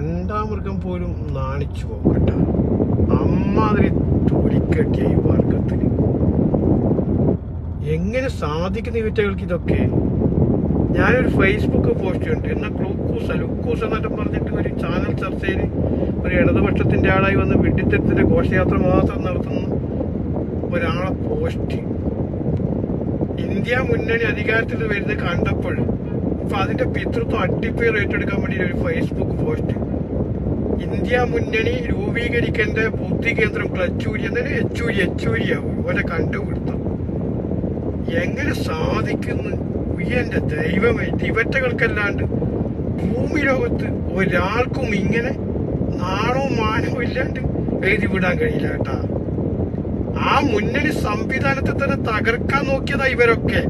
കണ്ടാമൃഗം പോലും നാണിച്ചു പോകട്ട കേട്ടോ അമ്മാതിരി തൊലിക്കട്ടിയ ഈ വർഗത്തിന് എങ്ങനെ സാധിക്കുന്ന ഇവറ്റകൾക്ക് ഇതൊക്കെ? ഞാനൊരു ഫേസ്ബുക്ക് പോസ്റ്റ് ഉണ്ട് എന്നാൽ ക്ലൂക്കൂസ് ലുക്കൂസ് എന്നിട്ട് പറഞ്ഞിട്ട് ഒരു ചാനൽ ചർച്ചയിൽ ഒരു ഇടതുപക്ഷത്തിന്റെ ആളായി വന്ന് വിഡിത്തരത്തിന്റെ ഘോഷയാത്ര മാത്രം നടത്തുന്ന ഒരാളെ പോസ്റ്റ് ഇന്ത്യ മുന്നണി അധികാരത്തിൽ വരുന്നത് കണ്ടപ്പോൾ ഇപ്പൊ അതിന്റെ പിതൃത്വം അട്ടിപ്പേർ ഏറ്റെടുക്കാൻ വേണ്ടി ഒരു ഫേസ്ബുക്ക് പോസ്റ്റ് ഇന്ത്യ മുന്നണി രൂപീകരിക്കേണ്ട ബുദ്ധി കേന്ദ്രം ക്ലച്ചൂരി എന്നൊരു എച്ചൂരി എച്ചൂരിയാവും. ഇവരെ കണ്ടുപിടുത്തം. എങ്ങനെ സാധിക്കുന്നു? ഉയ്യന്റെ ദൈവമേ തിവറ്റകൾക്കല്ലാണ്ട് ഭൂമി ലോകത്ത് ഒരാൾക്കും ഇങ്ങനെ നാണവും മാനവും ഇല്ലാണ്ട് എഴുതി വിടാൻ കഴിയില്ല കേട്ടാ. ആ മുന്നണി സംവിധാനത്തെ തന്നെ തകർക്കാൻ നോക്കിയതാ ഇവരൊക്കെ.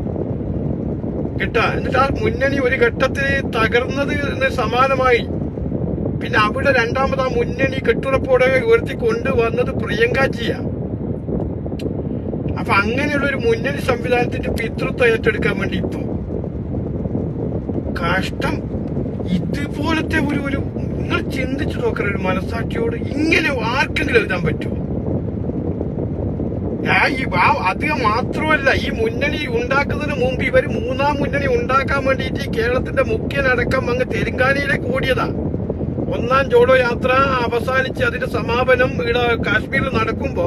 കേട്ടാ. എന്നിട്ട് ആ മുന്നണി ഒരു ഘട്ടത്തിൽ തകർന്നത് സമാനമായി. പിന്നെ അവിടെ രണ്ടാമത് ആ മുന്നണി കെട്ടുറപ്പോടെ ഉയർത്തി കൊണ്ടുവന്നത് പ്രിയങ്കാജിയാ അപ്പൊ അങ്ങനെയുള്ള ഒരു മുന്നണി സംവിധാനത്തിന്റെ പിതൃത്വം ഏറ്റെടുക്കാൻ വേണ്ടി ഇപ്പൊ. കഷ്ടം. ഇതുപോലത്തെ ഒരു ഒരു നിങ്ങൾ ചിന്തിച്ചു നോക്കുന്ന ഒരു മനസാക്ഷിയോട് ഇങ്ങനെ ആർക്കെങ്കിലും എഴുതാൻ പറ്റുമോ? ഞാൻ ആ- അത് മാത്രമല്ല ഈ മുന്നണി ഉണ്ടാക്കുന്നതിന് മുമ്പ് ഇവർ മൂന്നാം മുന്നണി ഉണ്ടാക്കാൻ വേണ്ടിയിട്ട് കേരളത്തിന്റെ മുഖ്യനടക്കം അങ്ങ് തെലുങ്കാനയിലെ ഓടിയതാ. ഒന്നാം ജോഡോ യാത്ര അവസാനിച്ച് അതിന്റെ സമാപനം ഇവിടെ കാശ്മീരിൽ നടക്കുമ്പോ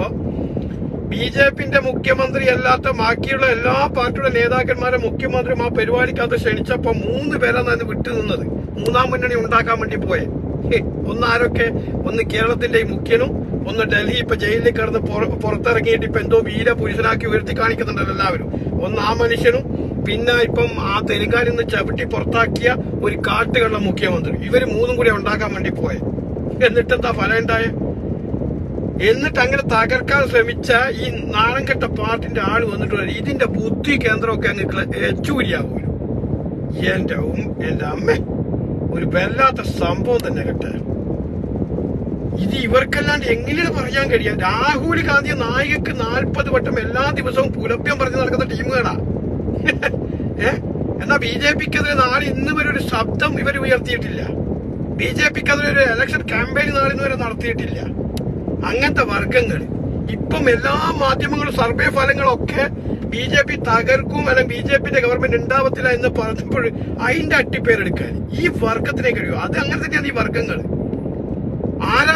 ബി ജെ പിന്റെ മുഖ്യമന്ത്രി അല്ലാത്ത ബാക്കിയുള്ള എല്ലാ പാർട്ടിയുടെ നേതാക്കന്മാരെ മുഖ്യമന്ത്രി ആ പരിപാടിക്കകത്ത് ക്ഷണിച്ചപ്പോ മൂന്ന് പേരാണ് അതിന് വിട്ടുനിന്നത് മൂന്നാം മുന്നണി ഉണ്ടാക്കാൻ വേണ്ടി പോയെ. ഒന്നാരൊക്കെ ഒന്ന് കേരളത്തിന്റെ മുഖ്യനും ഒന്ന് ഡൽഹി ഇപ്പൊ ജയിലിൽ കിടന്ന് പുറ- പുറത്തിറങ്ങിയിട്ട് ഇപ്പൊ എന്തോ വീര പുരുഷനാക്കി ഉയർത്തി കാണിക്കുന്നുണ്ടല്ലോ എല്ലാവരും. ഒന്ന് ആ മനുഷ്യനും പിന്നെ ഇപ്പം ആ തെലുങ്കാനിൽ നിന്ന് ചവിട്ടി പുറത്താക്കിയ ഒരു കാട്ടുകളുടെ മുഖ്യമന്ത്രി. ഇവർ മൂന്നും കൂടി ഉണ്ടാക്കാൻ വേണ്ടി പോയെ. എന്നിട്ട് എന്താ ഫലം ഉണ്ടായ? എന്നിട്ട് അങ്ങനെ തകർക്കാൻ ശ്രമിച്ച ഈ നാണംകെട്ട പാർട്ടിന്റെ ആൾ വന്നിട്ടുള്ള ഇതിന്റെ ബുദ്ധി കേന്ദ്രമൊക്കെ അങ്ങ് എച്ചൂരിയാകൂലു എന്റെ എന്റെ അമ്മ ഒരു വല്ലാത്ത സംഭവം തന്നെ കേട്ട. ഇത് ഇവർക്കല്ലാണ്ട് എങ്ങനെയാണ് പറയാൻ കഴിയാ രാഹുൽ ഗാന്ധി നായികക്ക് നാൽപ്പത് വട്ടം എല്ലാ ദിവസവും പുലഭ്യം പറഞ്ഞു നടക്കുന്ന ടീമുകളാ. ഏ? എന്നാ ബി ജെ പിക്ക് എതിരെ നാളെ ഇന്ന് വരെ ഒരു ശബ്ദം ഇവർ ഉയർത്തിയിട്ടില്ല. ബി ജെ പിക്കെതിരെ ഒരു ഇലക്ഷൻ ക്യാമ്പയിൻ നാളെ ഇന്ന് വരെ നടത്തിയിട്ടില്ല. അങ്ങനത്തെ വർഗങ്ങൾ ഇപ്പം എല്ലാ മാധ്യമങ്ങളും സർവേ ഫലങ്ങളൊക്കെ ബി ജെ പി തകർക്കും അല്ലെങ്കിൽ ബി ജെ പിന്റെ ഗവൺമെന്റ് ഉണ്ടാവത്തില്ല എന്ന് പറഞ്ഞപ്പോൾ അതിന്റെ അട്ടിപ്പേരെടുക്കാൻ. ഈ വർഗത്തിനെ കഴിയും. അത് അങ്ങനെ തന്നെയാണ് ഈ വർഗങ്ങൾ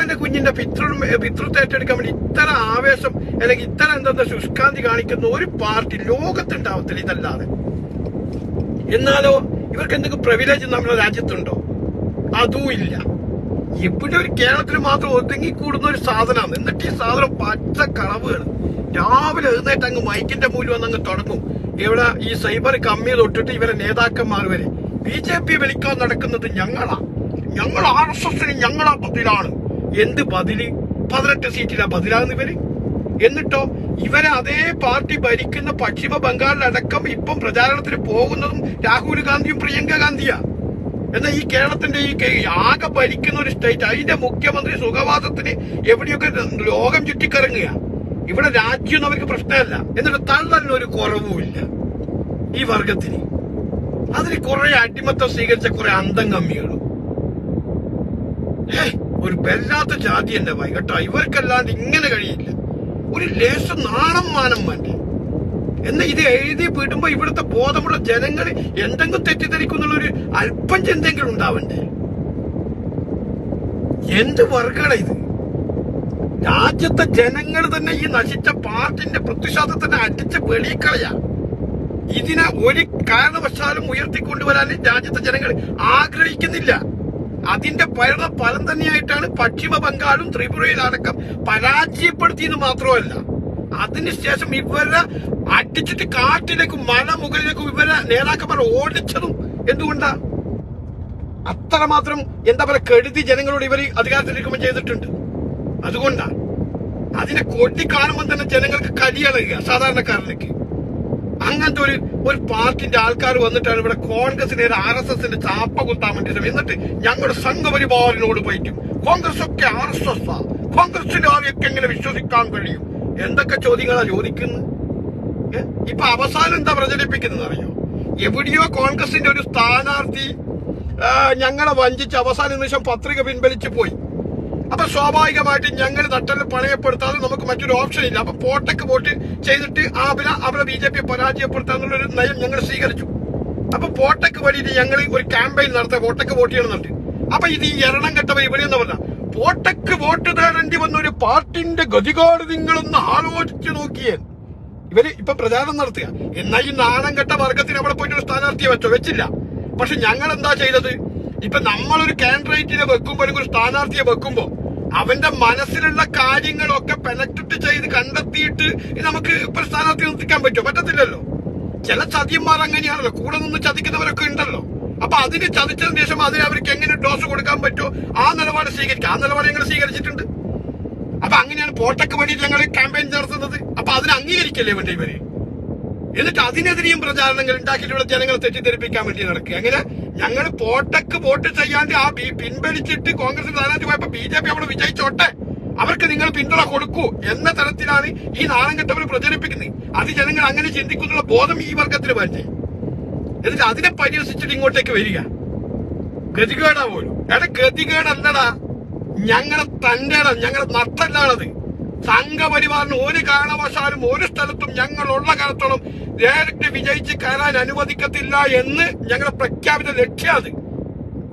ആരാന്റെ കുഞ്ഞിന്റെ പിതൃ പിതൃത്വം ഏറ്റെടുക്കാൻ വേണ്ടി ഇത്ര ആവേശം അല്ലെങ്കിൽ ഇത്ര എന്തെന്ന ശുഷ്കാന്തി കാണിക്കുന്ന ഒരു പാർട്ടി ലോകത്തുണ്ടാവത്തില്ല ഇതല്ലാതെ. എന്നാലോ ഇവർക്ക് എന്തെങ്കിലും പ്രിവിലേജ് നമ്മുടെ രാജ്യത്തുണ്ടോ? അതും ഇല്ല. ഇവിടെ ഒരു കേരളത്തിൽ മാത്രം ഒതുങ്ങി കൂടുന്ന ഒരു സാധനമാണ്. എന്നിട്ട് ഈ സാധനം പച്ച കളവുകൾ രാവിലെ എഴുന്നേറ്റ് അങ്ങ് മൈക്കിന്റെ മൂല്യം വന്ന് അങ്ങ് തുടങ്ങും. ഇവിടെ ഈ സൈബർ കമ്മി തൊട്ടിട്ട് ഇവരെ നേതാക്കന്മാർ വരെ. ബി ജെ പി വലിക്കാൻ നടക്കുന്നത് ഞങ്ങളാ. ഞങ്ങൾ ആർ എസ് എസിന് ഞങ്ങളാ ബദിലാണ് എന്ത് ബദിൽ പതിനെട്ട് സീറ്റിലാ ബദിലാന്ന് ഇവർ? എന്നിട്ടോ ഇവരെ അതേ പാർട്ടി ഭരിക്കുന്ന പശ്ചിമ ബംഗാളിലടക്കം ഇപ്പം പ്രചാരണത്തിന് പോകുന്നതും രാഹുൽ ഗാന്ധിയും പ്രിയങ്ക ഗാന്ധിയാ. എന്നാൽ ഈ കേരളത്തിന്റെ ഈ ആകെ ഭരിക്കുന്ന ഒരു സ്റ്റേറ്റ് അതിന്റെ മുഖ്യമന്ത്രി സുഖവാസത്തിന് എവിടെയൊക്കെ ലോകം ചുറ്റിക്കറങ്ങുക. ഇവിടെ രാജ്യം അവർക്ക് പ്രശ്നമല്ല. എന്നിട്ട് തള്ളലിന് ഒരു കുറവുമില്ല ഈ വർഗത്തിന്. അതിന് കുറെ അടിമത്തം സ്വീകരിച്ച കുറെ അന്തം കമ്മികളും ഹേ, ഒരു വല്ലാത്ത ജാതി എന്റെ കേട്ടോ ഇവർക്കല്ലാണ്ട് ഇങ്ങനെ കഴിയില്ല. ഒരു ലേശം നാണം മാനം വേണ്ടേ? എന്ന ഇത് എഴുതി വിടുമ്പോ ഇവിടുത്തെ ബോധമുള്ള ജനങ്ങൾ എന്തെങ്കിലും തെറ്റിദ്ധരിക്കുന്നുള്ള ഒരു അല്പം ചിന്തെങ്കിലും ഉണ്ടാവണ്ടേ? എന്ത് വർഗട ഇത്? രാജ്യത്തെ ജനങ്ങൾ തന്നെ ഈ നശിച്ച പാർട്ടിന്റെ പ്രതിഷേധത്തിനെ അടിച്ച് വെളിക്കളയാ ഇതിനെ ഒരു കാരണവശാലും ഉയർത്തിക്കൊണ്ടുവരാൻ രാജ്യത്തെ ജനങ്ങൾ ആഗ്രഹിക്കുന്നില്ല. അതിന്റെ പരമ ഫലം തന്നെയായിട്ടാണ് പശ്ചിമ ബംഗാളും ത്രിപുരയിലടക്കം പരാജയപ്പെടുത്തിയെന്ന് മാത്രമല്ല. അതിനുശേഷം ഇവരെ അടിച്ചിട്ട് കാട്ടിലേക്കും മല മുകളിലേക്കും ഇവരെ നേതാക്കന്മാർ ഓടിച്ചതും എന്തുകൊണ്ടാ? അത്രമാത്രം എന്താ പറയുക കെടുതി ജനങ്ങളോട് ഇവർ അധികാരത്തിലിരിക്കുമ്പോൾ ചെയ്തിട്ടുണ്ട്. അതുകൊണ്ടാ. അതിനെ കൊട്ടി കാണുമ്പോൾ തന്നെ ജനങ്ങൾക്ക് കലിയളയുക സാധാരണക്കാരിലേക്ക് അങ്ങനത്തെ ഒരു ഒരു പാർട്ടിന്റെ ആൾക്കാർ വന്നിട്ടാണ് ഇവിടെ കോൺഗ്രസിനെ ആർ എസ് എസിന്റെ ചാപ്പ കുത്താൻ വേണ്ടി ശ്രമിച്ചത്. എന്നിട്ട് ഞങ്ങളുടെ സംഘപരിവാറിനോട് പോയിട്ടും കോൺഗ്രസ് ഒക്കെ ആർ എസ് എസ് ആ. കോൺഗ്രസിന്റെ ആരെയൊക്കെ എങ്ങനെ വിശ്വസിക്കാൻ കഴിയും? എന്തൊക്കെ ചോദ്യങ്ങളാ ചോദിക്കുന്നത്? ഇപ്പൊ അവസാനം എന്താ പ്രചരിപ്പിക്കുന്നത് അറിയോ? എവിടെയോ കോൺഗ്രസിന്റെ ഒരു സ്ഥാനാർത്ഥി ഞങ്ങളെ വഞ്ചിച്ച് അവസാന നിമിഷം പത്രിക പിൻവലിച്ചു പോയി. സ്വാഭാവികമായിട്ടും ഞങ്ങൾ നട്ടൽ പണയപ്പെടുത്താതെ നമുക്ക് മറ്റൊരു ഓപ്ഷൻ ഇല്ല. അപ്പൊ പോട്ടക്ക് വോട്ട് ചെയ്തിട്ട് ആ അവരെ ബി ജെ പി പരാജയപ്പെടുത്താന്നുള്ളൊരു നയം ഞങ്ങൾ സ്വീകരിച്ചു. അപ്പൊ പോട്ടക്ക് വേണ്ടിയിട്ട് ഞങ്ങൾ ഒരു ക്യാമ്പയിൻ നടത്തുക പോട്ടക്ക് വോട്ട് ചെയ്യണമെന്നുണ്ട്. അപ്പൊ ഇത് ഈ എരണം കെട്ടവർ ഇവിടെ എന്ന് പറഞ്ഞ പോട്ടക്ക് വോട്ട് തേടേണ്ടി വന്ന ഒരു പാർട്ടിന്റെ ഗതികോട് നിങ്ങളൊന്ന് ആലോചിച്ചു നോക്കിയേ. ഇവർ ഇപ്പൊ പ്രചാരണം നടത്തുക. എന്നാൽ ഈ നാണം കെട്ട വർഗത്തിന് അവിടെ പോയിട്ട് ഒരു സ്ഥാനാർത്ഥിയെ വെച്ചോ? വെച്ചില്ല. പക്ഷെ ഞങ്ങൾ എന്താ ചെയ്തത്? ഇപ്പൊ നമ്മളൊരു കാൻഡിഡേറ്റിനെ വെക്കുമ്പോ അല്ലെങ്കിൽ ഒരു സ്ഥാനാർത്ഥിയെ വെക്കുമ്പോ അവന്റെ മനസ്സിലുള്ള കാര്യങ്ങളൊക്കെ പെനക്ട് ചെയ്ത് കണ്ടെത്തിയിട്ട് നമുക്ക് പ്രസ്ഥാനത്തിൽ നിർത്തിക്കാൻ പറ്റുമോ? പറ്റത്തില്ലല്ലോ. ചില ചതിയന്മാർ അങ്ങനെയാണല്ലോ. കൂടെ നിന്ന് ചതിക്കുന്നവരൊക്കെ ഉണ്ടല്ലോ. അപ്പൊ അതിന് ചതിച്ചതിന് ശേഷം അതിന് അവർക്ക് എങ്ങനെ ഡോസ് കൊടുക്കാൻ പറ്റുമോ? ആ നിലപാട് സ്വീകരിക്കാം. ആ നിലപാട് ഞങ്ങൾ സ്വീകരിച്ചിട്ടുണ്ട്. അപ്പൊ അങ്ങനെയാണ് പോട്ടക്ക് വേണ്ടിയിട്ട് ഞങ്ങൾ ക്യാമ്പയിൻ നടത്തുന്നത്. അപ്പൊ അതിനെ അംഗീകരിക്കല്ലേ വേണ്ട ഇവർ? എന്നിട്ട് അതിനെതിരെയും പ്രചാരണങ്ങൾ ഉണ്ടാക്കിയിട്ടുള്ള ജനങ്ങളെ തെറ്റിദ്ധരിപ്പിക്കാൻ വേണ്ടി നടക്കുക. അങ്ങനെ ഞങ്ങൾ പോട്ടക്ക് വോട്ട് ചെയ്യാണ്ട് ആ പിൻവലിച്ചിട്ട് കോൺഗ്രസ് സ്ഥാനാർത്ഥി പോയപ്പോ ബി ജെ പി അവിടെ വിജയിച്ചോട്ടെ. അവർക്ക് നിങ്ങൾ പിന്തുണ കൊടുക്കൂ എന്ന തരത്തിലാണ് ഈ നാണം കെട്ടവർ പ്രചരിപ്പിക്കുന്നത്. അത് ജനങ്ങൾ അങ്ങനെ ചിന്തിക്കുന്നുള്ള ബോധം ഈ വർഗത്തിന് വേണ്ടേ? എന്നിട്ട് അതിനെ പരിഹസിച്ചിട്ട് ഇങ്ങോട്ടേക്ക് വരിക. ഗതികേടാ പോലും. എടാ ഗതികേടല്ലടാ. ഞങ്ങളെ തന്റെ ഞങ്ങളെ നട്ടല്ലാണത്. സംഘപരിവാറിന് ഒരു കാരണവശാലും ഒരു സ്ഥലത്തും ഞങ്ങൾ ഉള്ള കാലത്തോളം ഡയറക്റ്റ് വിജയിച്ച് കയറാൻ അനുവദിക്കത്തില്ല എന്ന് ഞങ്ങളുടെ പ്രഖ്യാപിത ലക്ഷ്യം അത്.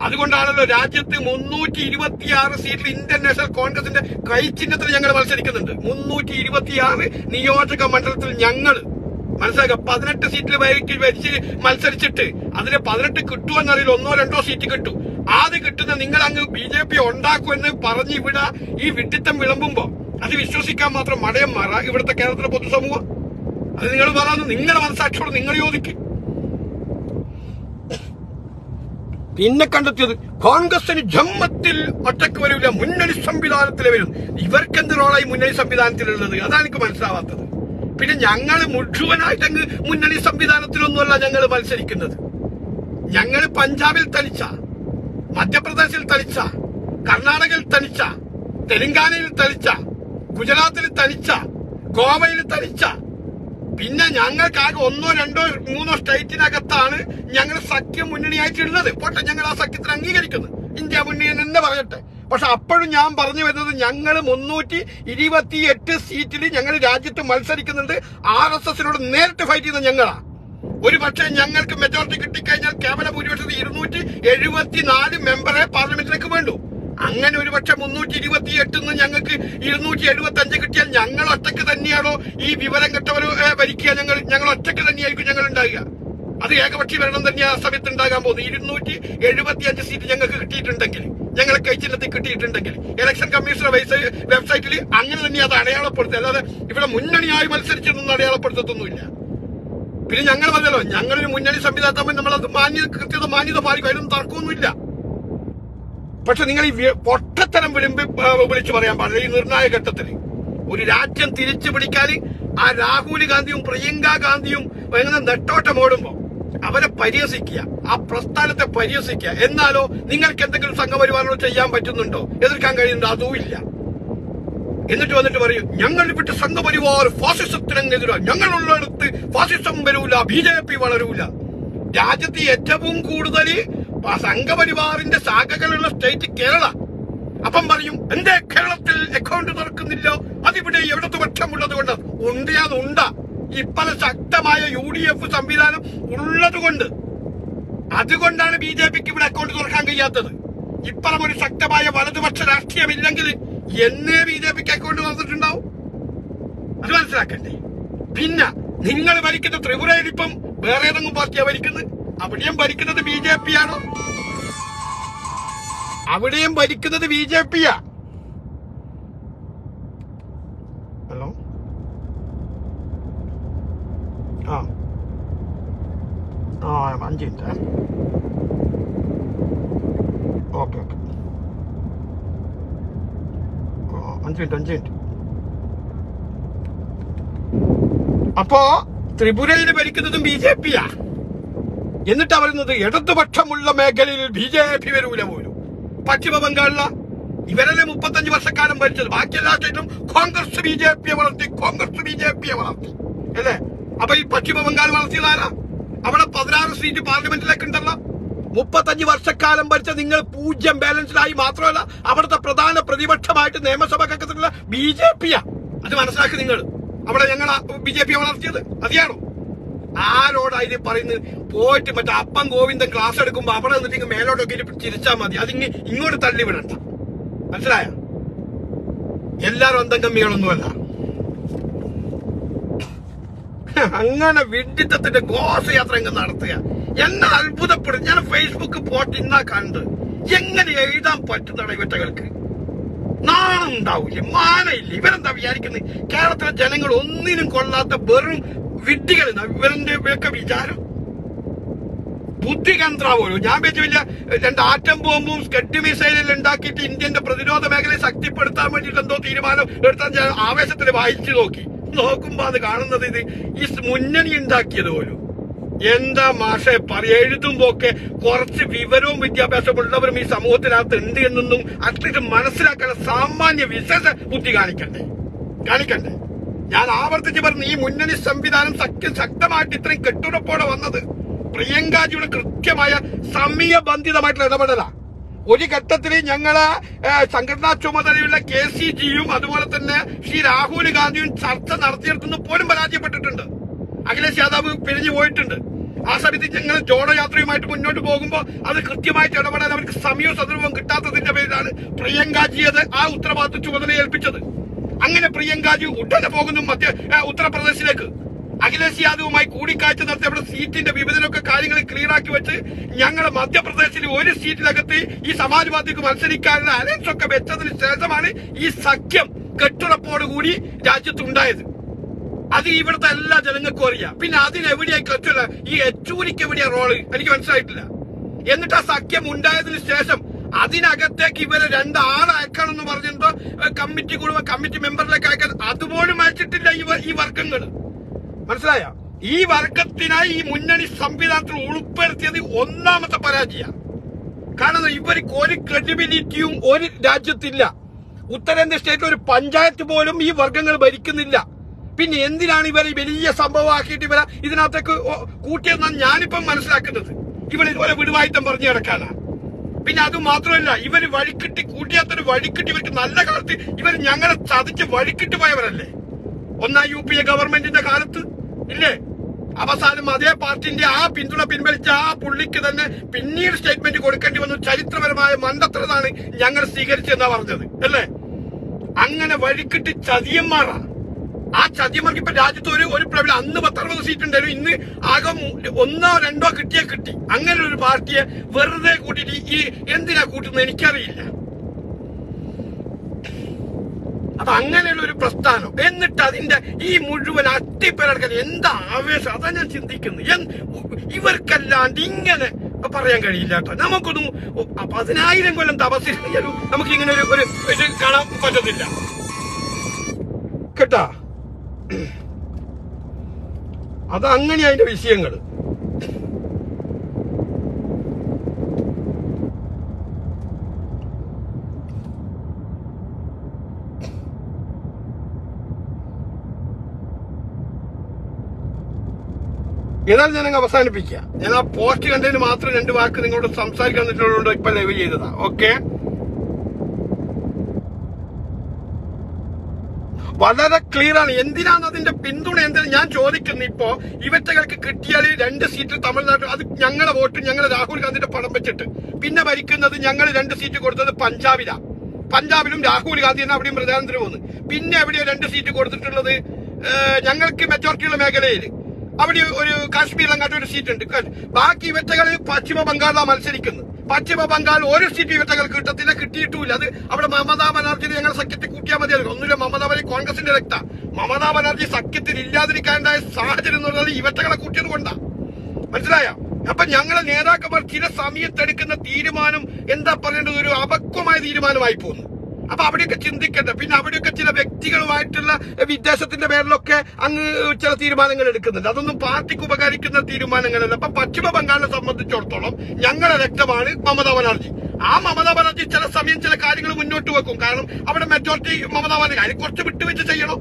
അതുകൊണ്ടാണല്ലോ രാജ്യത്ത് മുന്നൂറ്റി ഇരുപത്തിയാറ് സീറ്റിൽ ഇന്ത്യൻ നാഷണൽ കോൺഗ്രസിന്റെ കൈചിഹ്നത്തിൽ ഞങ്ങൾ മത്സരിക്കുന്നുണ്ട്. മുന്നൂറ്റി ഇരുപത്തിയാറ് നിയോജക മണ്ഡലത്തിൽ ഞങ്ങൾ മനസ്സിലാക്കുക പതിനെട്ട് സീറ്റിൽ വെച്ച് മത്സരിച്ചിട്ട് അതിന് പതിനെട്ട് കിട്ടുമെന്നറിയില്ല ഒന്നോ രണ്ടോ സീറ്റ് കിട്ടും. ആദ്യം കിട്ടുന്ന നിങ്ങൾ അങ്ങ് ബി ജെ പി ഉണ്ടാക്കുമെന്ന് പറഞ്ഞ് ഇവിടെ ഈ വിഡിത്തം വിളമ്പുമ്പോ അത് വിശ്വസിക്കാൻ മാത്രം മടയം മാറാ ഇവിടുത്തെ കേരളത്തിലെ പൊതുസമൂഹം. അത് നിങ്ങൾ പറയാന്ന് നിങ്ങളുടെ മനസ്സാക്ഷിയോട് നിങ്ങൾ യോജിക്കും. പിന്നെ കണ്ടെത്തിയത് കോൺഗ്രസിന് ജമ്മത്തിൽ ഒറ്റയ്ക്ക് വരില്ല മുന്നണി സംവിധാനത്തിലെ വരും. ഇവർക്കെന്ത് റോളായി മുന്നണി സംവിധാനത്തിലുള്ളത്? അതാണ് എനിക്ക് മനസ്സിലാവാത്തത്. പിന്നെ ഞങ്ങൾ മുഴുവനായിട്ട് അങ്ങ് മുന്നണി സംവിധാനത്തിലൊന്നുമല്ല ഞങ്ങൾ മത്സരിക്കുന്നത്. ഞങ്ങൾ പഞ്ചാബിൽ തനിച്ച മധ്യപ്രദേശിൽ തനിച്ച കർണാടകയിൽ തനിച്ച തെലങ്കാനയിൽ തനിച്ച ഗുജറാത്തിൽ തനിച്ച ഗോവയിൽ തനിച്ച. പിന്നെ ഞങ്ങൾക്കാകെ ഒന്നോ രണ്ടോ മൂന്നോ സ്റ്റേറ്റിനകത്താണ് ഞങ്ങൾ സഖ്യം മുന്നണിയായിട്ടുള്ളത് പോട്ടെ ഞങ്ങൾ ആ സഖ്യത്തിൽ അംഗീകരിക്കുന്നു. ഇന്ത്യ മുന്നണി തന്നെ പറയട്ടെ. പക്ഷെ അപ്പോഴും ഞാൻ പറഞ്ഞു വരുന്നത് ഞങ്ങൾ മുന്നൂറ്റി ഇരുപത്തി എട്ട് സീറ്റിൽ ഞങ്ങൾ രാജ്യത്ത് മത്സരിക്കുന്നുണ്ട്. ആർ എസ് എസിനോട് നേരിട്ട് ഫൈറ്റ് ചെയ്യുന്ന ഞങ്ങളാ. ഒരു പക്ഷേ ഞങ്ങൾക്ക് മെജോറിറ്റി കിട്ടിക്കഴിഞ്ഞാൽ കേവല ഭൂരിപക്ഷത്തിൽ ഇരുന്നൂറ്റി എഴുപത്തിനാല് മെമ്പറെ പാർലമെന്റിലേക്ക് വേണ്ടു. അങ്ങനെ ഒരു പക്ഷെ മുന്നൂറ്റി ഇരുപത്തി എട്ടിന്ന് ഞങ്ങൾക്ക് ഇരുന്നൂറ്റി എഴുപത്തി അഞ്ച് കിട്ടിയാൽ ഞങ്ങൾ ഒറ്റയ്ക്ക് തന്നെയാണോ ഈ വിവരം കെട്ടവർ ഭരിക്കുക? ഞങ്ങൾ ഞങ്ങൾ ഒറ്റയ്ക്ക് തന്നെയായിരിക്കും ഞങ്ങൾ ഉണ്ടാകുക അത് ഏകപക്ഷി ഭരണം തന്നെ ആ സമയത്ത് ഉണ്ടാകാൻ പോകുന്നത്. ഇരുന്നൂറ്റി എഴുപത്തി അഞ്ച് സീറ്റ് ഞങ്ങൾക്ക് കിട്ടിയിട്ടുണ്ടെങ്കിൽ ഞങ്ങളെ കൈച്ചിഹ്നത്തിൽ കിട്ടിയിട്ടുണ്ടെങ്കിൽ ഇലക്ഷൻ കമ്മീഷണർ വെബ്സൈറ്റിൽ അങ്ങനെ തന്നെ അത് അടയാളപ്പെടുത്തുക. അല്ലാതെ ഇവിടെ മുന്നണിയായി മത്സരിച്ചൊന്നും അടയാളപ്പെടുത്തത്തൊന്നുമില്ല. പിന്നെ ഞങ്ങൾ പറഞ്ഞല്ലോ ഞങ്ങളൊരു മുന്നണി സംവിധാനം നമ്മളത് മാന്യത കൃത്യത മാന്യത പാലിക്കും. അതിനൊന്നും തർക്കമൊന്നുമില്ല. പക്ഷെ നിങ്ങൾ ഈ പൊട്ടത്തരം വിളിമ്പി വിളിച്ചു പറയാൻ പാടില്ല. ഈ നിർണായക ഘട്ടത്തിൽ ഒരു രാജ്യം തിരിച്ചു പിടിക്കാൻ ആ രാഹുൽ ഗാന്ധിയും പ്രിയങ്ക ഗാന്ധിയും എങ്ങനെ നെട്ടോട്ടം ഓടുമ്പോ അവരെ പരിഹസിക്കുക ആ പ്രസ്ഥാനത്തെ പരിഹസിക്കുക. എന്നാലോ നിങ്ങൾക്ക് എന്തെങ്കിലും സംഘപരിവാറിനോട് ചെയ്യാൻ പറ്റുന്നുണ്ടോ? എതിർക്കാൻ കഴിയുന്നുണ്ടോ? അതും ഇല്ല. എന്നിട്ട് വന്നിട്ട് പറയും ഞങ്ങൾ വിട്ട് സംഘപരിവാർ ഫാസിസത്തിനെതിരാ. ഞങ്ങളുള്ളിടത്ത് ഫാസിസം വരൂല ബി ജെ പി വളരൂല. രാജ്യത്ത് ഏറ്റവും കൂടുതൽ സംഘപരിവാറിന്റെ ശാഖകളുള്ള സ്റ്റേറ്റ് കേരള. അപ്പം പറയും എന്റെ കേരളത്തിൽ അക്കൗണ്ട് തുറക്കുന്നില്ല? അതിവിടെ എവിടത്ത് പക്ഷമുള്ളത് കൊണ്ട്? ഉണ്ട് അത് ഉണ്ട. ഇപ്പല ശക്തമായ യു ഡി എഫ് സംവിധാനം ഉള്ളത് കൊണ്ട്. അതുകൊണ്ടാണ് ബി ജെ പിക്ക് ഇവിടെ അക്കൗണ്ട് തുറക്കാൻ കഴിയാത്തത്. ഇപ്പറം ഒരു ശക്തമായ വലതുപക്ഷ രാഷ്ട്രീയമില്ലെങ്കിൽ എന്നേ ബി ജെ പിക്ക് അക്കൗണ്ട് തുറന്നിട്ടുണ്ടാവും. അത് മനസ്സിലാക്കണ്ടേ? പിന്നെ നിങ്ങൾ ഭരിക്കുന്ന ത്രിപുരയിൽ ഇപ്പം വേറെ ഏതെങ്കിലും പാർട്ടിയാണ് ഭരിക്കുന്നത്? അവിടെയും ഭരിക്കുന്നത് ബി ജെ പി ആണോ? അവിടെയും ഭരിക്കുന്നത് ബി ജെ പിയാ ഹലോ? ആ. ആ അഞ്ച് മിനിറ്റ് ഓക്കെ ഓക്കെ. അഞ്ച് മിനിറ്റ് അഞ്ച് മിനിറ്റ്. അപ്പോ ത്രിപുരയിൽ ഭരിക്കുന്നതും ബി ജെ പിയാ എന്നിട്ട് പറയുന്നത് ഇടതുപക്ഷമുള്ള മേഖലയിൽ ബി ജെ പി വരൂല പോലും. പശ്ചിമ ബംഗാളില ഇവരല്ലേ മുപ്പത്തഞ്ച് വർഷക്കാലം ഭരിച്ചത്? ബാക്കി എല്ലാ സ്റ്റേറ്റും കോൺഗ്രസ് ബി ജെ പിയെ വളർത്തി കോൺഗ്രസ് ബി ജെ പിയെ വളർത്തി. അല്ലേ? അപ്പൊ ഈ പശ്ചിമ ബംഗാൾ വളർത്തിയതാരാ അവിടെ പതിനാറ് സീറ്റ് പാർലമെന്റിലേക്ക് ഉണ്ടല്ലോ. മുപ്പത്തഞ്ച് വർഷക്കാലം ഭരിച്ച നിങ്ങൾ പൂജ്യം ബാലൻസിലായി മാത്രമല്ല അവിടുത്തെ പ്രധാന പ്രതിപക്ഷമായിട്ട് നിയമസഭാ കക്കത്തിലുള്ള ബി ജെ പിയാ. അത് മനസ്സിലാക്കി നിങ്ങൾ. അവിടെ ഞങ്ങൾ ബി ജെ പിയെ വളർത്തിയത്? അതിയാണോ? ആരോടാ ഇത് പറയുന്നത്? പോയിട്ട് മറ്റേ അപ്പം ഗോവിന്ദൻ ക്ലാസ് എടുക്കുമ്പോ അവിടെ നിന്നിട്ട് മേലോട്ടൊക്കെ ചിരിച്ചാൽ മതി. അതിങ്ങ് ഇങ്ങോട്ട് തള്ളി വിടണ്ട. മനസ്സിലായ? എല്ലാരും അന്തം കമ്മികളൊന്നുമല്ല. അങ്ങനെ വിഡിത്തത്തിന്റെ ഘോഷയാത്ര ഇങ്ങ് നടത്തുക. എന്നെ അത്ഭുതപ്പെടും. ഞാൻ ഫേസ്ബുക്ക് പോട്ട് ഇന്നാ കണ്ട്. എങ്ങനെ എഴുതാൻ പറ്റുന്നതാണ് ഇവറ്റകൾക്ക് നാണം ഉണ്ടാവില്ല മാനയില്ല? ഇവരെന്താ വിചാരിക്കുന്നത് കേരളത്തിലെ ജനങ്ങൾ ഒന്നിനും കൊള്ളാത്ത വെറും വിഡ്ഢികൾ ഇവരുടെ ഒക്കെ വിചാരം? ബുദ്ധി ഞാൻ വെച്ചില്ല രണ്ട് ആറ്റം ബോംബും സ്കഡ് മിസൈലിൽ ഉണ്ടാക്കിയിട്ട് ഇന്ത്യന്റെ പ്രതിരോധ മേഖലയെ ശക്തിപ്പെടുത്താൻ വേണ്ടിയിട്ട് എന്തോ തീരുമാനം എടുത്താൽ ഞാൻ ആവേശത്തിൽ വായിച്ചു നോക്കി. നോക്കുമ്പോ അത് കാണുന്നത് ഇത് ഈ മുന്നണി ഉണ്ടാക്കിയത് പോലും. എന്താ മാഷെ പറയ എഴുതുമ്പോ ഒക്കെ കുറച്ച് വിവരവും വിദ്യാഭ്യാസവും ഉള്ളവരും ഈ സമൂഹത്തിനകത്ത് ഉണ്ട് എന്നൊന്നും അറ്റ്ലീസ്റ്റ് മനസ്സിലാക്കാൻ സാമാന്യ വിശേഷ ബുദ്ധി കാണിക്കണ്ടേ? കാണിക്കണ്ടേ? ഞാൻ ആവർത്തിച്ച് പറഞ്ഞു ഈ മുന്നണി സംവിധാനം സഖ്യം ശക്തമായിട്ട് ഇത്രയും കെട്ടുറപ്പോടെ വന്നത്. പ്രിയങ്കാജിയുടെ കൃത്യമായ സമയബന്ധിതമായിട്ടുള്ള ഇടപെടലാ. ഒരു ഘട്ടത്തിൽ ഞങ്ങൾ സംഘടനാ ചുമതലയുള്ള കെ സി ജിയും അതുപോലെ തന്നെ ശ്രീ രാഹുൽ ഗാന്ധിയും ചർച്ച നടത്തിയെടുത്തുനിന്ന് പോലും പരാജയപ്പെട്ടിട്ടുണ്ട്. അഖിലേഷ് യാദവ് പിരിഞ്ഞു പോയിട്ടുണ്ട്. ആ സമയത്ത് ഞങ്ങൾ ജോഡയാത്രയുമായിട്ട് മുന്നോട്ട് പോകുമ്പോൾ അത് കൃത്യമായിട്ട് ഇടപെടാൻ അവർക്ക് സമയവും സന്ദർഭവും കിട്ടാത്തതിന്റെ പേരിലാണ് പ്രിയങ്കാജിയത് ആ ഉത്തരവാദിത്വ ചുമതല ഏൽപ്പിച്ചത് അങ്ങനെ പ്രിയങ്കാജി ഉടനെ പോകുന്നു മധ്യ ഉത്തർപ്രദേശിലേക്ക്. അഖിലേഷ് യാദവുമായി കൂടിക്കാഴ്ച നടത്തി അവിടെ സീറ്റിന്റെ വിഭജനമൊക്കെ കാര്യങ്ങൾ ക്ലിയർ ആക്കി വെച്ച് ഞങ്ങൾ മധ്യപ്രദേശിൽ ഒരു സീറ്റിനകത്ത് ഈ സമാജ്വാദിക്ക് മത്സരിക്കാനുള്ള അലയൻസ് ഒക്കെ വെച്ചതിന് ശേഷമാണ് ഈ സഖ്യം കെട്ടുറപ്പോടുകൂടി രാജ്യത്തുണ്ടായത്. അത് ഇവിടുത്തെ എല്ലാ ജനങ്ങൾക്കും അറിയാം. പിന്നെ അതിനെവിടെയായി കെട്ടുള്ള? ഈ യെച്ചൂരിക്ക് എവിടെയാ റോൾ? എനിക്ക് മനസ്സിലായിട്ടില്ല. എന്നിട്ട് ആ സഖ്യം ഉണ്ടായതിനു ശേഷം അതിനകത്തേക്ക് ഇവരെ രണ്ട് എന്ന് പറഞ്ഞിട്ടോ കമ്മിറ്റി കൂടുമ്പോ കമ്മിറ്റി മെമ്പറിലേക്ക് അയക്കാൻ അതുപോലും അയച്ചിട്ടില്ല ഈ വർഗങ്ങൾ മനസ്സിലായ? ഈ വർഗത്തിനായി ഈ മുന്നണി സംവിധാനത്തിൽ ഉൾപ്പെടുത്തിയത് ഒന്നാമത്തെ പരാജയ. കാരണം ഇവർക്ക് ഒരു ക്രെഡിബിലിറ്റിയും ഒരു രാജ്യത്തില്ല. ഉത്തരേന്ത്യ സ്റ്റേറ്റിൽ ഒരു പഞ്ചായത്ത് പോലും ഈ വർഗങ്ങൾ ഭരിക്കുന്നില്ല. പിന്നെ എന്തിനാണ് ഇവരെ വലിയ സംഭവമാക്കിയിട്ട് ഇവരെ ഇതിനകത്തേക്ക് കൂട്ടിയെന്നാണ് ഞാനിപ്പം മനസ്സിലാക്കുന്നത്. ഇവർ ഇതുപോലെ വിടുവായിത്തം പറഞ്ഞു കിടക്കാനാ പിന്നെ അത് മാത്രമല്ല ഇവർ വഴിക്കിട്ടി കൂട്ടിയാത്തൊരു വഴിക്കിട്ടി ഇവർക്ക് നല്ല കാലത്ത് ഇവർ ഞങ്ങളെ ചതിച്ച് വഴിക്കിട്ട് പോയവരല്ലേ? ഒന്നാം യു പി എ ഗവൺമെന്റിന്റെ കാലത്ത് ഇല്ലേ? അവസാനം അതേ പാർട്ടിന്റെ ആ പിന്തുണ പിൻവലിച്ച ആ പുള്ളിക്ക് തന്നെ പിന്നീട് സ്റ്റേറ്റ്മെന്റ് കൊടുക്കേണ്ടി വന്നു. ചരിത്രപരമായ മണ്ടത്തരതാണ് ഞങ്ങൾ സ്വീകരിച്ചെന്നാ പറഞ്ഞത് അല്ലേ? അങ്ങനെ വഴിക്കിട്ട് ചതിയന്മാറാ ആ ചതിമർക്ക് ഇപ്പൊ രാജ്യത്ത് ഒരു ഒരു പ്രബല അന്ന് പത്തറുപത് സീറ്റ് ഉണ്ടായിരുന്നു ഇന്ന് ആകെ ഒന്നോ രണ്ടോ കിട്ടിയാ കിട്ടി. അങ്ങനെ ഒരു പാർട്ടിയെ വെറുതെ കൂട്ടിയിട്ട് ഈ എന്തിനാ കൂട്ടുന്നത് എനിക്കറിയില്ല. അപ്പൊ അങ്ങനെയുള്ള ഒരു പ്രസ്ഥാനം. എന്നിട്ട് അതിന്റെ ഈ മുഴുവൻ അട്ടിപ്പരടക്കാൻ എന്താ ആവേശം? അതാ ഞാൻ ചിന്തിക്കുന്നത് ഇവർക്കല്ലാണ്ട് ഇങ്ങനെ പറയാൻ കഴിയില്ല കേട്ടോ. നമുക്കൊന്നും പതിനായിരം കൊല്ലം തപസ്സിലും നമുക്ക് ഇങ്ങനെ ഒരു ഒരു കാണാൻ പറ്റത്തില്ല. കേട്ടാ? അത് അങ്ങനെ അതിന്റെ വിഷയങ്ങൾ എന്നാൽ ഞാൻ അവസാനിപ്പിക്കുക ഞാൻ ആ പോസ്റ്റ് കണ്ടതിന് മാത്രം രണ്ട് വാക്ക് നിങ്ങളോട് സംസാരിക്കാൻ നിന്നുള്ളതുകൊണ്ട് ഇപ്പൊ ലൈവ് ചെയ്തതാ. ഓക്കെ വളരെ ക്ലിയർ ആണ്. എന്തിനാണ് അതിന്റെ പിന്തുണ? എന്തിനാ? ഞാൻ ചോദിക്കുന്നു ഇപ്പോ ഇവറ്റകൾക്ക് കിട്ടിയാൽ രണ്ട് സീറ്റ് തമിഴ്നാട്ടിൽ അത് ഞങ്ങളുടെ വോട്ട് ഞങ്ങൾ രാഹുൽ ഗാന്ധിന്റെ പടം വെച്ചിട്ട്. പിന്നെ ഭരിക്കുന്നത് ഞങ്ങൾ രണ്ട് സീറ്റ് കൊടുത്തത് പഞ്ചാബിലാ. പഞ്ചാബിലും രാഹുൽ ഗാന്ധി തന്നെ അവിടെയും പ്രധാനമന്ത്രി പോകുന്നു പിന്നെ എവിടെയോ രണ്ട് സീറ്റ് കൊടുത്തിട്ടുള്ളത്? ഞങ്ങൾക്ക് മെജോറിറ്റിയുള്ള മേഖലയിൽ അവിടെ ഒരു കാശ്മീരിലങ്ങാട്ട് ഒരു സീറ്റ് ഉണ്ട്. ബാക്കി ഇവറ്റകൾ പശ്ചിമ ബംഗാളിലാണ് മത്സരിക്കുന്നത്. പശ്ചിമ ബംഗാൾ ഒരു സീറ്റ് വിട്ടകൾ കിട്ടത്തില്ല കിട്ടിയിട്ടുമില്ല അത് അവിടെ മമതാ ബാനർജി ഞങ്ങൾ സഖ്യത്തിൽ കൂട്ടിയാൽ മതിയായിരുന്നു ഒന്നുമില്ല മമതാ ബാനർജി കോൺഗ്രസിന്റെ രക്ത മമതാ ബാനർജി സഖ്യത്തിൽ ഇല്ലാതിരിക്കാനുണ്ടായ സാഹചര്യം എന്ന് പറഞ്ഞാൽ ഇവറ്റകളെ കൂട്ടിയത് കൊണ്ടാ. മനസ്സിലായ? അപ്പൊ ഞങ്ങളെ നേതാക്കന്മാർ ചില സമയത്തെടുക്കുന്ന തീരുമാനം എന്താ പറയേണ്ടത്? ഒരു അപക്വമായ തീരുമാനമായി പോകുന്നു അപ്പൊ അവിടെയൊക്കെ ചിന്തിക്കേണ്ടത് പിന്നെ അവിടെയൊക്കെ ചില വ്യക്തികളുമായിട്ടുള്ള വിദ്വേഷത്തിന്റെ പേരിലൊക്കെ അങ്ങ് ചില തീരുമാനങ്ങൾ എടുക്കുന്നുണ്ട്. അതൊന്നും പാർട്ടിക്ക് ഉപകരിക്കുന്ന തീരുമാനങ്ങളല്ല. അപ്പൊ പശ്ചിമ ബംഗാളിനെ സംബന്ധിച്ചിടത്തോളം ഞങ്ങളുടെ രക്തമാണ് മമതാ ബാനർജി. ആ മമതാ ബാനർജി ചില സമയം ചില കാര്യങ്ങൾ മുന്നോട്ട് വെക്കും. കാരണം അവിടെ മെജോറിറ്റി മമതാ ബാനർജി അതിന് കുറച്ച് വിട്ടുവെച്ച് ചെയ്യണം.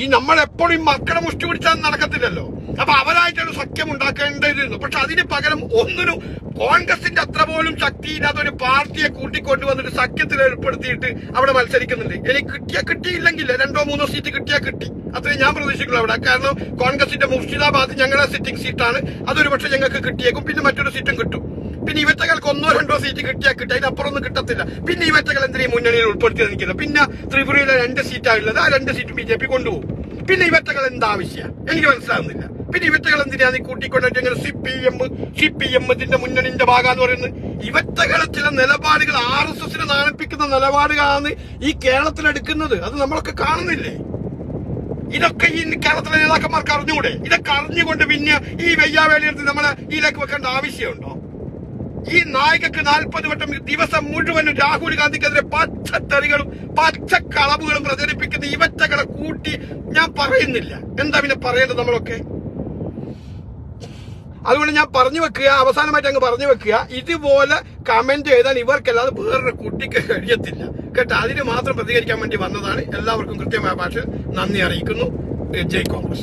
ഈ നമ്മൾ എപ്പോഴും മക്കളെ മുഷ്ടി പിടിച്ചാൽ നടക്കത്തില്ലല്ലോ. അപ്പൊ അവരായിട്ടൊരു സഖ്യം ഉണ്ടാക്കേണ്ടതിരുന്നു പക്ഷെ അതിന് പകരം ഒന്നിനും കോൺഗ്രസിന്റെ അത്ര പോലും ശക്തിയില്ലാത്ത ഒരു പാർട്ടിയെ കൂട്ടിക്കൊണ്ടുവന്നിട്ട് സഖ്യത്തിൽ ഏർപ്പെടുത്തിയിട്ട് അവിടെ മത്സരിക്കുന്നുണ്ട്. എനിക്ക് കിട്ടിയ കിട്ടിയില്ലെങ്കിൽ രണ്ടോ മൂന്നോ സീറ്റ് കിട്ടിയാ കിട്ടി. അത്രയും ഞാൻ പ്രതീക്ഷിക്കുള്ളൂ അവിടെ. കാരണം കോൺഗ്രസിന്റെ മുർഷിദാബാദ് ഞങ്ങളുടെ സിറ്റിംഗ് സീറ്റാണ് അതൊരു പക്ഷെ ഞങ്ങൾക്ക് കിട്ടിയേക്കും. പിന്നെ മറ്റൊരു സീറ്റും കിട്ടും. പിന്നെ ഇവറ്റകൾക്ക് ഒന്നോ രണ്ടോ സീറ്റ് കിട്ടിയാൽ കിട്ടും. അതിനപ്പുറമൊന്നും കിട്ടത്തില്ല. പിന്നെ ഇവറ്റകൾ എന്തിനും മുന്നണിയിൽ ഉൾപ്പെടുത്തി നിൽക്കുന്നത്? പിന്നെ ത്രിപുരയിലെ രണ്ട് സീറ്റാണുള്ളത് ആ രണ്ട് സീറ്റും ബി ജെ പി കൊണ്ടുപോകും. പിന്നെ ഇവറ്റകൾ എന്താവശ്യ എനിക്ക് മനസ്സിലാവുന്നില്ല. പിന്നെ ഇവറ്റകൾ എന്തിനാ നീ കൂട്ടിക്കൊണ്ടിട്ട് ഇങ്ങനെ C P M C P M ഇതിന്റെ മുന്നണിന്റെ ഭാഗമെന്ന് പറയുന്നത്? ഇവറ്റകളെ ചില നിലപാടുകൾ ആർ എസ് എസിനെ നാണിപ്പിക്കുന്ന നിലപാടുകളാണ് ഈ കേരളത്തിൽ എടുക്കുന്നത്. അത് നമ്മളൊക്കെ കാണുന്നില്ലേ? ഇതൊക്കെ ഈ കേരളത്തിലെ നേതാക്കന്മാർക്ക് അറിഞ്ഞുകൂടെ? ഇതൊക്കെ അറിഞ്ഞുകൊണ്ട് പിന്നെ ഈ വെയ്യാവേലിയെടുത്ത് നമ്മളെ ഇതിലേക്ക് വെക്കേണ്ട ആവശ്യമുണ്ടോ? ഈ നായികക്ക് നാൽപ്പത് വട്ടം ദിവസം മുഴുവനും രാഹുൽ ഗാന്ധിക്കെതിരെ പച്ചത്തറികളും പച്ചക്കളവുകളും പ്രചരിപ്പിക്കുന്ന ഇവറ്റകളെ കൂട്ടി ഞാൻ പറയുന്നില്ല. എന്താ പിന്നെ പറയേണ്ടത് നമ്മളൊക്കെ? അതുകൊണ്ട് ഞാൻ പറഞ്ഞു വെക്കുക അവസാനമായിട്ട് അങ്ങ് പറഞ്ഞു വെക്കുക. ഇതുപോലെ കമന്റ് ചെയ്താൽ ഇവർക്കല്ലാതെ വേറൊരു കുട്ടിക്ക് കഴിയത്തില്ല. കേട്ടോ അതിന് മാത്രം പ്രതികരിക്കാൻ വേണ്ടി വന്നതാണ്. എല്ലാവർക്കും കൃത്യമായ ഭാഷയിൽ നന്ദി അറിയിക്കുന്നു. ജയ് കോൺഗ്രസ്.